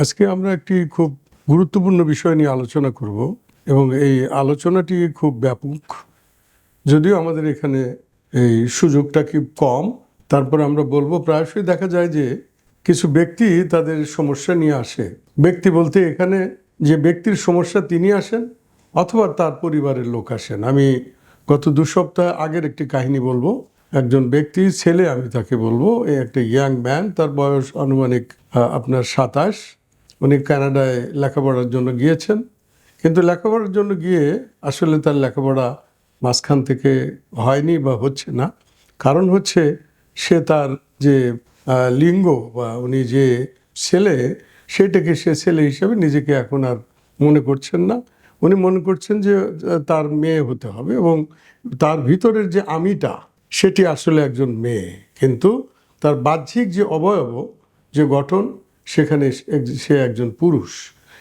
আজকে আমরা একটি খুব গুরুত্বপূর্ণ বিষয় নিয়ে আলোচনা করব এবং এই আলোচনাটি খুব ব্যাপক। যদিও আমাদের এখানে এই সুযোগটা কি কম, তারপর আমরা বলব প্রায়শই দেখা যায় যে কিছু ব্যক্তি তাদের সমস্যা নিয়ে আসে। ব্যক্তি বলতে এখানে যে ব্যক্তির সমস্যা তিনি আসেন অথবা তার পরিবারের লোক আসেন। আমি গত দু সপ্তাহ আগের একটি কাহিনী বলব। একজন ব্যক্তি, ছেলে আমি তাকে বলব একটা ইয়াং ম্যান, তার বয়স আনুমানিক আপনার সাতাশ। উনি কানাডায় লেখাপড়ার জন্য গিয়েছেন। কিন্তু লেখাপড়ার জন্য গিয়ে আসলে তার লেখাপড়া মাঝখান থেকে হয়নি বা হচ্ছে না। কারণ হচ্ছে সে তার যে লিঙ্গ বা উনি যে ছেলে, সেটাকে সে ছেলে হিসেবে নিজেকে এখন আর মনে করছেন না। উনি মনে করছেন যে তার মেয়ে হতে হবে এবং তার ভিতরের যে আমিটা, সেটি আসলে একজন মেয়ে। কিন্তু তার বাহ্যিক যে অবয়ব, যে গঠন সেখানে সে- একজন পুরুষ।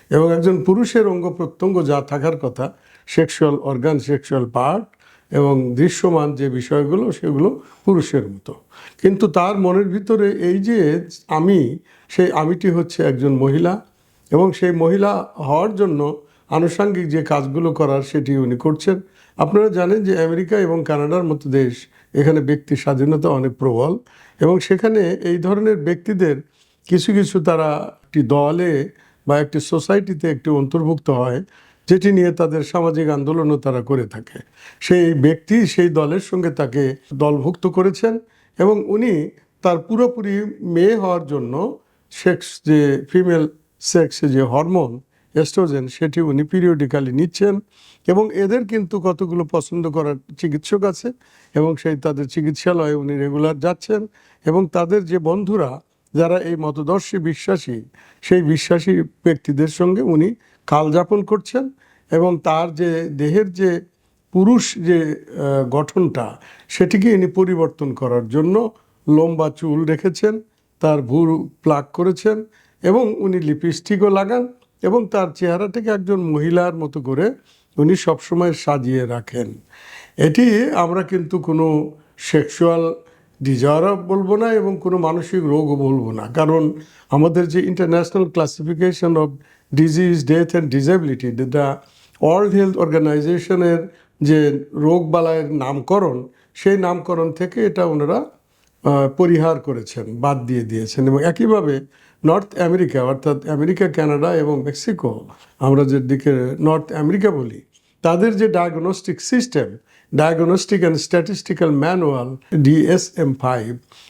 এবং একজন পুরুষের অঙ্গ প্রত্যঙ্গ যা থাকার কথা সেক্সুয়াল অর্গান সেক্সুয়াল পার্ট এবং দৃশ্যমান যে বিষয়গুলো, সেগুলো পুরুষের মতো। কিন্তু তার মনের ভিতরে এই যে আমি, সেই আমিটি হচ্ছে একজন মহিলা এবং সেই মহিলা হওয়ার জন্য আনুষাঙ্গিক যে কাজগুলো করার সেটি উনি করছেন। আপনারা জানেন যে আমেরিকা এবং কানাডার মতো দেশ, এখানে ব্যক্তি স্বাধীনতা অনেক প্রবল এবং সেখানে এই ধরনের ব্যক্তিদের কিছু কিছু তারা একটি দলে বা একটি সোসাইটিতে একটি অন্তর্ভুক্ত হয়, যেটি নিয়ে তাদের সামাজিক আন্দোলনও তারা করে থাকে। সেই ব্যক্তি সেই দলের সঙ্গে তাকে দলভুক্ত করেছেন এবং উনি তার পুরোপুরি মেয়ে হওয়ার জন্য সেক্স যে ফিমেল সেক্সে যে হরমোন, এস্ট্রোজেন, সেটি উনি পিরিয়ডিক্যালি নিচ্ছেন এবং এদের কিন্তু কতগুলো পছন্দ করার চিকিৎসক আছে এবং সেই তাদের চিকিৎসালয়ে উনি রেগুলার যাচ্ছেন এবং তাদের যে বন্ধুরা যারা এই মতদর্শী বিশ্বাসী, সেই বিশ্বাসী ব্যক্তিদের সঙ্গে উনি কালযাপন করছেন এবং তার যে দেহের যে পুরুষ যে গঠনটা, সেটিকে ইনি পরিবর্তন করার জন্য লম্বা চুল রেখেছেন, তার ভুর প্লাক করেছেন এবং উনি লিপস্টিকও লাগান এবং তার চেহারাটাকে একজন মহিলার মতো করে উনি সবসময় সাজিয়ে রাখেন। এটি আমরা কিন্তু কোনো সেক্সুয়াল ডিজারও বলব না এবং কোনো মানসিক রোগও বলব না। কারণ আমাদের যে international classification of disease death and disability যেটা ওয়ার্ল্ড হেলথ অর্গানাইজেশনের যে রোগ বালায়ের নামকরণ, সেই নামকরণ থেকে এটা ওনারা পরিহার করেছেন, বাদ দিয়ে দিয়েছেন। এবং একইভাবে নর্থ আমেরিকা অর্থাৎ আমেরিকা কানাডা এবং মেক্সিকো আমরা যে দিকে নর্থ আমেরিকা বলি, তাদের যে diagnostic system diagnostic and statistical manual DSM five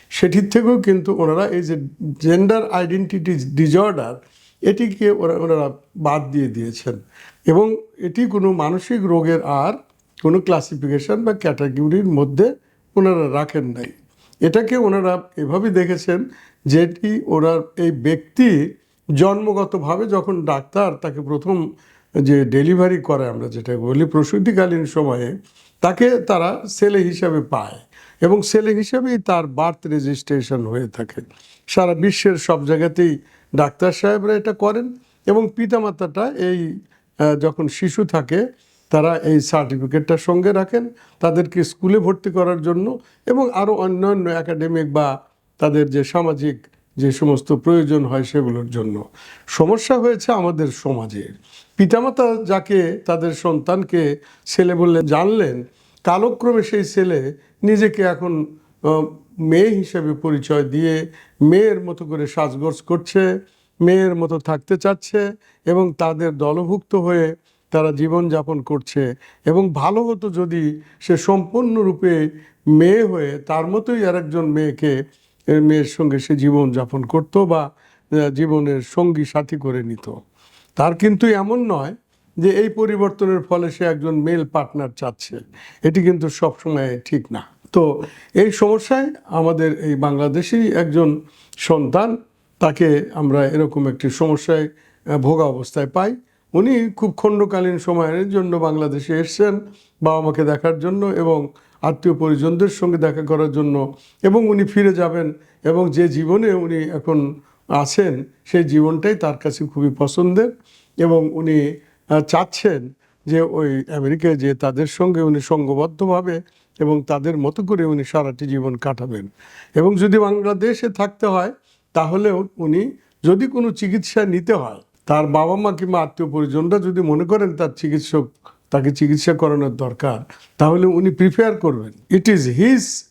সেটির থেকেও কিন্তু ওনারা এই যে জেন্ডার আইডেন্টিটি ডিজর্ডার এটিকে ওরা, ওনারা বাদ দিয়ে দিয়েছেন। এবং এটি কোনো মানসিক রোগের আর কোনো ক্লাসিফিকেশন বা ক্যাটাগরির মধ্যে ওনারা রাখেন নাই। এটাকে ওনারা এভাবে দেখেছেন যেটি ওনার এই ব্যক্তি জন্মগতভাবে যখন ডাক্তার তাকে প্রথম যে ডেলিভারি করে আমরা যেটা বলি প্রসূতিকালীন সময়ে তাকে তারা ছেলে হিসাবে পায় এবং ছেলে হিসাবেই তার বার্থ রেজিস্ট্রেশন হয়ে থাকে। সারা বিশ্বের সব জায়গাতেই ডাক্তার সাহেবরা এটা করেন এবং পিতামাতাটা এই যখন শিশু থাকে, তারা এই সার্টিফিকেটটা সঙ্গে রাখেন তাদেরকে স্কুলে ভর্তি করার জন্য এবং আরও অন্যান্য একাডেমিক বা তাদের যে সামাজিক যে সমস্ত প্রয়োজন হয় সেগুলোর জন্য। সমস্যা হয়েছে আমাদের সমাজের। পিতামাতা যাকে তাদের সন্তানকে ছেলে বলে জানলেন, কালক্রমে সেই ছেলে নিজেকে এখন মেয়ে হিসেবে পরিচয় দিয়ে মেয়ের মতো করে সাজগোজ করছে, মেয়ের মতো থাকতে চাচ্ছে এবং তাদের দলভুক্ত হয়ে তারা জীবনযাপন করছে এবং ভালো হতো যদি সে সম্পূর্ণরূপে মেয়ে হয়ে তার মতোই আর একজন মেয়েকে মেয়ের সঙ্গে সে জীবন যাপন করতো বা জীবনের সঙ্গী সাথী করে নিত। তার কিন্তু এমন নয় যে এই পরিবর্তনের ফলে সে একজন মেল পার্টনার চাচ্ছে। এটি কিন্তু সবসময় ঠিক না। তো এই সমস্যায় আমাদের এই বাংলাদেশি একজন সন্তান, তাকে আমরা এরকম একটি সমস্যায় ভোগা অবস্থায় পাই। উনি খুব খণ্ডকালীন সময়ের জন্য বাংলাদেশে এসছেন বাবা মাকে দেখার জন্য এবং আত্মীয় পরিজনদের সঙ্গে দেখা করার জন্য এবং উনি ফিরে যাবেন এবং যে জীবনে উনি এখন আছেন, সেই জীবনটাই তার কাছে খুবই পছন্দের এবং উনি চাচ্ছেন যে ওই আমেরিকায় যে তাদের সঙ্গে উনি সঙ্গবদ্ধভাবে এবং তাদের মতো করে উনি সারাটি জীবন কাটাবেন। এবং যদি বাংলাদেশে থাকতে হয়, তাহলেও উনি যদি কোনো চিকিৎসা নিতে হয়, তার বাবা মা কিংবা আত্মীয় পরিজনরা যদি মনে করেন তার চিকিৎসক তাকে চিকিৎসা করানোর দরকার, তাহলে উনি প্রিফেয়ার করবেন। It is his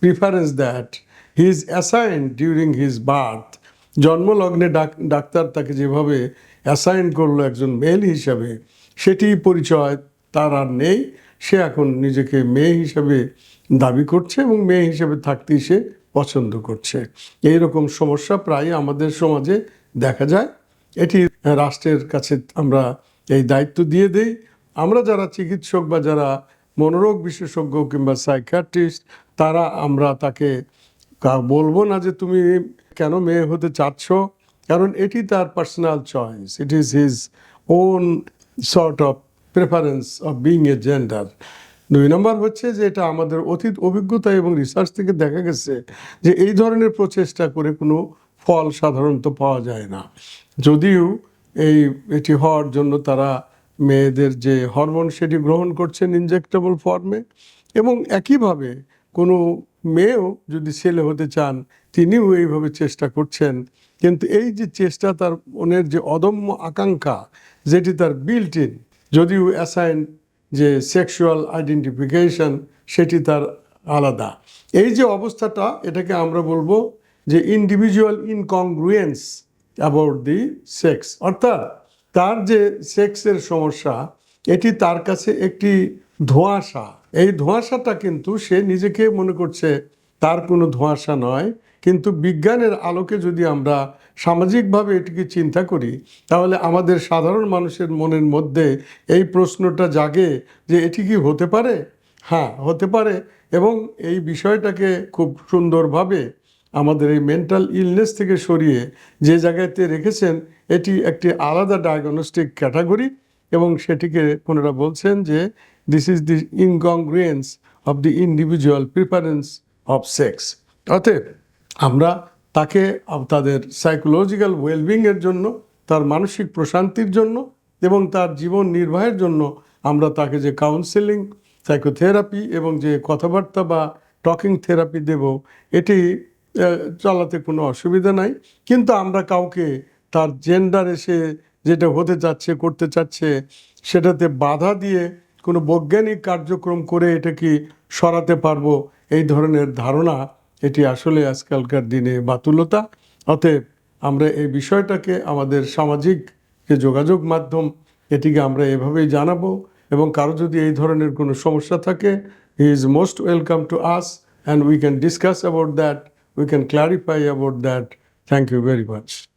preference that he is assign during his birth জন্মলগ্নে ডাক- ডাক্তার তাকে যেভাবে অ্যাসাইন করল একজন মেল হিসাবে সেটি পরিচয়, তার আর নেই। সে এখন নিজেকে মেয়ে হিসাবে দাবি করছে এবং মেয়ে হিসাবে থাকতেই সে পছন্দ করছে। এই রকম সমস্যা প্রায় আমাদের সমাজে দেখা যায়। এটি রাষ্ট্রের কাছে আমরা এই দায়িত্ব দিয়ে দেই। আমরা যারা চিকিৎসক বা যারা মনোরোগ বিশেষজ্ঞ কিংবা সাইকিয়াট্রিস্ট তারা আমরা তাকে বলব না যে তুমি কেন মেয়ে হতে চাচ্ছ, কারণ এটি তার personal choice it is his own sort of preference of being a gender দুই নম্বর হচ্ছে যে এটা আমাদের অতীত অভিজ্ঞতা এবং রিসার্চ থেকে দেখা গেছে যে এই ধরনের প্রচেষ্টা করে কোনো ফল সাধারণত পাওয়া যায় না। যদিও এই, এটি হওয়ার জন্য তারা মেয়েদের যে হরমোন সেটি গ্রহণ করছেন ইনজেক্টেবল ফর্মে এবং একইভাবে কোনো মেয়েও যদি ছেলে হতে চান, তিনিও এইভাবে চেষ্টা করছেন। কিন্তু এই যে চেষ্টা তার মনের যে অদম্য আকাঙ্ক্ষা, যেটি তার বিল্ট ইন যদিও অ্যাসাইন যে সেক্সুয়াল আইডেন্টিফিকেশন সেটি তার আলাদা। এই যে অবস্থাটা, এটাকে আমরা বলব যে individual incongruence about the sex অর্থাৎ তার যে সেক্সের সমস্যা, এটি তার কাছে একটি ধোঁয়াশা। এই ধোঁয়াশাটা কিন্তু সে নিজেকে মনে করছে তার কোনো ধোঁয়াশা নয়। কিন্তু বিজ্ঞানের আলোকে যদি আমরা সামাজিকভাবে এটিকে চিন্তা করি, তাহলে আমাদের সাধারণ মানুষের মনের মধ্যে এই প্রশ্নটা জাগে যে এটি কি হতে পারে? হ্যাঁ হতে পারে। এবং এই বিষয়টাকে খুব সুন্দরভাবে আমাদের এই মেন্টাল ইলনেস থেকে সরিয়ে যে জায়গাতে রেখেছেন, এটি একটি আলাদা ডায়াগনস্টিক ক্যাটাগরি এবং সেটিকে ওনারা বলছেন যে this is the incongruence of the individual preference of sex অতএব আমরা তাকে, তাদের সাইকোলজিক্যাল ওয়েলবিংয়ের জন্য, তার মানসিক প্রশান্তির জন্য এবং তার জীবন নির্বাহের জন্য আমরা তাকে যে কাউন্সেলিং সাইকোথেরাপি এবং যে কথাবার্তা বা টকিং থেরাপি দেব, এটি চালাতে কোনো অসুবিধা নাই। কিন্তু আমরা কাউকে তার জেন্ডার এসে যেটা হতে চাচ্ছে, করতে চাচ্ছে, সেটাতে বাধা দিয়ে কোনো বৈজ্ঞানিক কার্যক্রম করে এটা কি সরাতে পারব, এই ধরনের ধারণা এটি আসলে আজকালকার দিনে বাতুলতা। অতএব আমরা এই বিষয়টাকে আমাদের সামাজিক যে যোগাযোগ মাধ্যম, এটিকে আমরা এভাবেই জানাব এবং কারও যদি এই ধরনের কোনো সমস্যা থাকে he is most welcome to us and we can discuss about that we can clarify about that. Thank you very much.